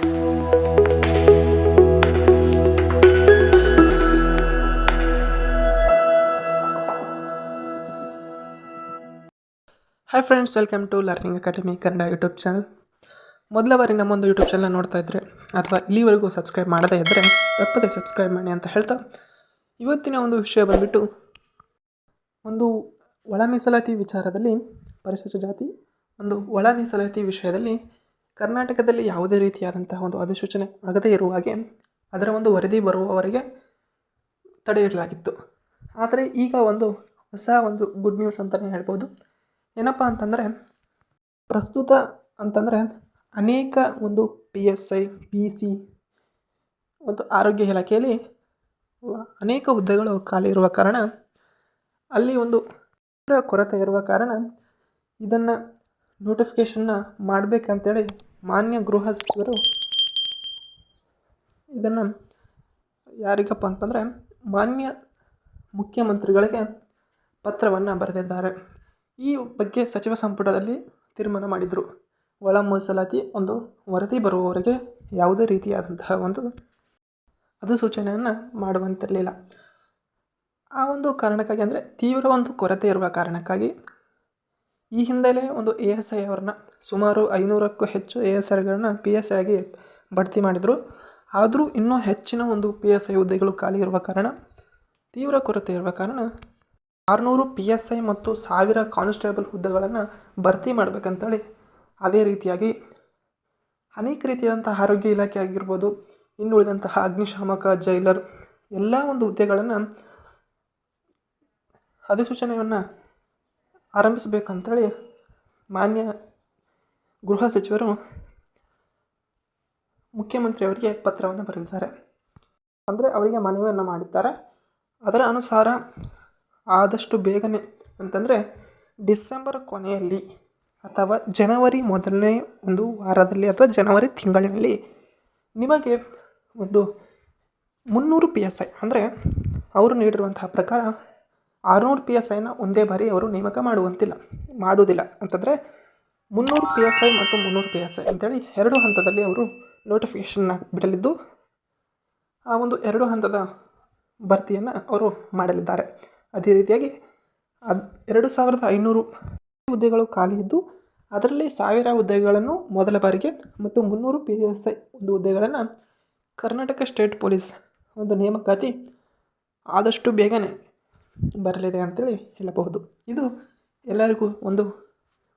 Hi friends welcome to learning academy Kannada YouTube channel ಮೊದಲ ಬಾರಿ ನಮ್ಮೊಂದು YouTube channel ನೋಡ್ತಾ ಇದ್ದರೆ ಅಥವಾ ಇಲ್ಲಿವರೆಗೂ ಸಬ್ಸ್ಕ್ರೈಬ್ ಮಾಡದೇ ಇದ್ದರೆ ತಪ್ಪದೆ ಸಬ್ಸ್ಕ್ರೈಬ್ ಮಾಡಿ ಅಂತ ಹೇಳ್ತಾ, ಇವತ್ತಿನ ಒಂದು ವಿಷಯ ಬಂದುಬಿಟ್ಟು, ಒಂದು ಒಳ ಮೀಸಲಾತಿ ವಿಚಾರದಲ್ಲಿ, ಪರಿಶಿಷ್ಟ ಜಾತಿ, ಒಂದು ಒಳ ಮೀಸಲಾತಿ ವಿಷಯದಲ್ಲಿ ಕರ್ನಾಟಕದಲ್ಲಿ ಯಾವುದೇ ರೀತಿಯಾದಂತಹ ಒಂದು ಅಧಿಸೂಚನೆ ಆಗದೇ ಇರುವ ಹಾಗೆ ಅದರ ಒಂದು ವರದಿ ಬರುವವರೆಗೆ ತಡೆ ಇಡಲಾಗಿತ್ತು. ಆದರೆ ಈಗ ಒಂದು ಹೊಸ ಒಂದು ಗುಡ್ ನ್ಯೂಸ್ ಅಂತಲೇ ಹೇಳ್ಬೋದು. ಏನಪ್ಪ ಅಂತಂದರೆ, ಪ್ರಸ್ತುತ ಅಂತಂದರೆ ಅನೇಕ ಒಂದು P S I P C ಮತ್ತು ಆರೋಗ್ಯ ಇಲಾಖೆಯಲ್ಲಿ ಅನೇಕ ಹುದ್ದೆಗಳು ಖಾಲಿ ಇರುವ ಕಾರಣ, ಅಲ್ಲಿ ಒಂದು ಕೊರತೆ ಇರುವ ಕಾರಣ ಇದನ್ನು ನೋಟಿಫಿಕೇಷನ್ನ ಮಾಡಬೇಕಂತೇಳಿ ಮಾನ್ಯ ಗೃಹ ಸಚಿವರು, ಇದನ್ನು ಯಾರಿಗಪ್ಪ ಅಂತಂದರೆ ಮಾನ್ಯ ಮುಖ್ಯಮಂತ್ರಿಗಳಿಗೆ ಪತ್ರವನ್ನು ಬರೆದಿದ್ದಾರೆ. ಈ ಬಗ್ಗೆ ಸಚಿವ ಸಂಪುಟದಲ್ಲಿ ತೀರ್ಮಾನ ಮಾಡಿದರು. ಒಳ ಮೀಸಲಾತಿ ಒಂದು ವರದಿ ಬರುವವರೆಗೆ ಯಾವುದೇ ರೀತಿಯಾದಂತಹ ಒಂದು ಅಧಿಸೂಚನೆಯನ್ನು ಮಾಡುವಂತಿರಲಿಲ್ಲ. ಆ ಒಂದು ಕಾರಣಕ್ಕಾಗಿ ಅಂದರೆ ತೀವ್ರ ಒಂದು ಕೊರತೆ ಇರುವ ಕಾರಣಕ್ಕಾಗಿ ಈ ಹಿಂದೆಯೇ ಒಂದು ಎ ಎಸ್ ಐ ಅವ್ರನ್ನ ಸುಮಾರು ಐನೂರಕ್ಕೂ ಹೆಚ್ಚು ಎ ಎಸ್ ಐಗಳನ್ನ ಪಿ ಎಸ್ ಐ ಆಗಿ ಬಡ್ತಿ ಮಾಡಿದರು. ಆದರೂ ಇನ್ನೂ ಹೆಚ್ಚಿನ ಒಂದು ಪಿ ಎಸ್ ಐ ಹುದ್ದೆಗಳು ಖಾಲಿ ಇರುವ ಕಾರಣ, ತೀವ್ರ ಕೊರತೆ ಇರುವ ಕಾರಣ ಆರುನೂರು ಪಿ ಎಸ್ ಐ ಮತ್ತು ಸಾವಿರ ಕಾನ್ಸ್ಟೇಬಲ್ ಹುದ್ದೆಗಳನ್ನು ಭರ್ತಿ ಮಾಡಬೇಕಂತೇಳಿ ಅದೇ ರೀತಿಯಾಗಿ ಅನೇಕ ರೀತಿಯಾದಂತಹ ಆರೋಗ್ಯ ಇಲಾಖೆ ಆಗಿರ್ಬೋದು ಇನ್ನುಳಿದಂತಹ ಅಗ್ನಿಶಾಮಕ, ಜೈಲರ್, ಎಲ್ಲ ಒಂದು ಹುದ್ದೆಗಳನ್ನು ಅಧಿಸೂಚನೆಯನ್ನು ಆರಂಭಿಸಬೇಕಂತೇಳಿ ಮಾನ್ಯ ಗೃಹ ಸಚಿವರು ಮುಖ್ಯಮಂತ್ರಿಯವರಿಗೆ ಪತ್ರವನ್ನು ಬರೆದಿದ್ದಾರೆ. ಅಂದರೆ ಅವರಿಗೆ ಮನವಿಯನ್ನು ಮಾಡಿದ್ದಾರೆ. ಅದರ ಅನುಸಾರ ಆದಷ್ಟು ಬೇಗನೆ ಅಂತಂದರೆ ಡಿಸೆಂಬರ್ ಕೊನೆಯಲ್ಲಿ ಅಥವಾ ಜನವರಿ ಮೊದಲನೇ ಒಂದು ವಾರದಲ್ಲಿ ಅಥವಾ ಜನವರಿ ತಿಂಗಳಿನಲ್ಲಿ ನಿಮಗೆ ಒಂದು ಮುನ್ನೂರು ಪಿ ಎಸ್ ಐ ಅಂದರೆ ಅವರು ನೀಡಿರುವಂತಹ ಪ್ರಕಾರ ಆರುನೂರು ಪಿ ಎಸ್ ಐನ ಒಂದೇ ಬಾರಿ ಅವರು ನೇಮಕ ಮಾಡುವಂತಿಲ್ಲ, ಮಾಡುವುದಿಲ್ಲ. ಅಂತಂದರೆ ಮುನ್ನೂರು ಪಿ ಎಸ್ ಐ ಮತ್ತು ಮುನ್ನೂರು ಪಿ ಎಸ್ ಐ ಅಂತೇಳಿ ಎರಡು ಹಂತದಲ್ಲಿ ಅವರು ನೋಟಿಫಿಕೇಷನ್ನ ಬಿಡಲಿದ್ದು, ಆ ಒಂದು ಎರಡು ಹಂತದ ಭರ್ತಿಯನ್ನು ಅವರು ಮಾಡಲಿದ್ದಾರೆ. ಅದೇ ರೀತಿಯಾಗಿ ಅದು ಎರಡು ಸಾವಿರದ ಐನೂರು ಹುದ್ದೆಗಳು ಖಾಲಿ ಇದ್ದು, ಅದರಲ್ಲಿ ಸಾವಿರ ಹುದ್ದೆಗಳನ್ನು ಮೊದಲ ಬಾರಿಗೆ ಮತ್ತು ಮುನ್ನೂರು ಪಿ ಎಸ್ ಐ ಒಂದು ಹುದ್ದೆಗಳನ್ನು ಕರ್ನಾಟಕ ಸ್ಟೇಟ್ ಪೊಲೀಸ್ ಒಂದು ನೇಮಕಾತಿ ಆದಷ್ಟು ಬೇಗನೆ ಬರಲಿದೆ ಅಂತೇಳಿ ಹೇಳಬಹುದು. ಇದು ಎಲ್ಲರಿಗೂ ಒಂದು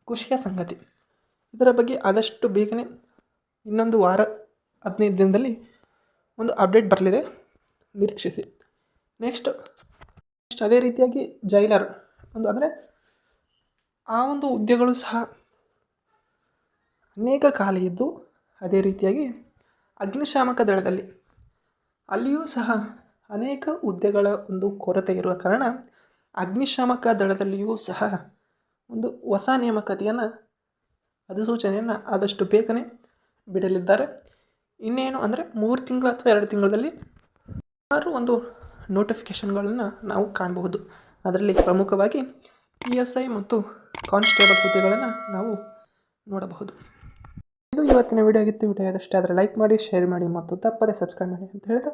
ಖುಷಿಯ ಸಂಗತಿ. ಇದರ ಬಗ್ಗೆ ಆದಷ್ಟು ಬೇಗನೆ ಇನ್ನೊಂದು ವಾರ, ಹದಿನೈದು ದಿನದಲ್ಲಿ ಒಂದು ಅಪ್ಡೇಟ್ ಬರಲಿದೆ. ನಿರೀಕ್ಷಿಸಿ. ನೆಕ್ಸ್ಟ್ ನೆಕ್ಸ್ಟ್ ಅದೇ ರೀತಿಯಾಗಿ ಜೈಲರ್ ಒಂದು ಅಂದರೆ ಆ ಒಂದು ಹುದ್ದೆಗಳು ಸಹ ಅನೇಕ ಕಾಲ ಇದ್ದು ಅದೇ ರೀತಿಯಾಗಿ ಅಗ್ನಿಶಾಮಕ ದಳದಲ್ಲಿ ಅಲ್ಲಿಯೂ ಸಹ ಅನೇಕ ಹುದ್ದೆಗಳ ಒಂದು ಕೊರತೆ ಇರುವ ಕಾರಣ ಅಗ್ನಿಶಾಮಕ ದಳದಲ್ಲಿಯೂ ಸಹ ಒಂದು ಹೊಸ ನೇಮಕಾತಿಯನ್ನು, ಅಧಿಸೂಚನೆಯನ್ನು ಆದಷ್ಟು ಬೇಗನೆ ಬಿಡಲಿದ್ದಾರೆ. ಇನ್ನೇನು ಅಂದರೆ ಮೂರು ತಿಂಗಳು ಅಥವಾ ಎರಡು ತಿಂಗಳಲ್ಲಿ ಸುಮಾರು ಒಂದು ನೋಟಿಫಿಕೇಷನ್ಗಳನ್ನು ನಾವು ಕಾಣಬಹುದು. ಅದರಲ್ಲಿ ಪ್ರಮುಖವಾಗಿ ಪಿ ಎಸ್ ಐ ಮತ್ತು ಕಾನ್ಸ್ಟೇಬಲ್ ಹುದ್ದೆಗಳನ್ನು ನಾವು ನೋಡಬಹುದು. ಇದು ಇವತ್ತಿನ ವಿಡಿಯೋ ಆಗಿತ್ತು. ವಿಡಿಯೋ ಆದಷ್ಟೇ ಆದರೆ ಲೈಕ್ ಮಾಡಿ, ಶೇರ್ ಮಾಡಿ ಮತ್ತು ತಪ್ಪದೇ ಸಬ್ಸ್ಕ್ರೈಬ್ ಮಾಡಿ ಅಂತ ಹೇಳಿದ್ರೆ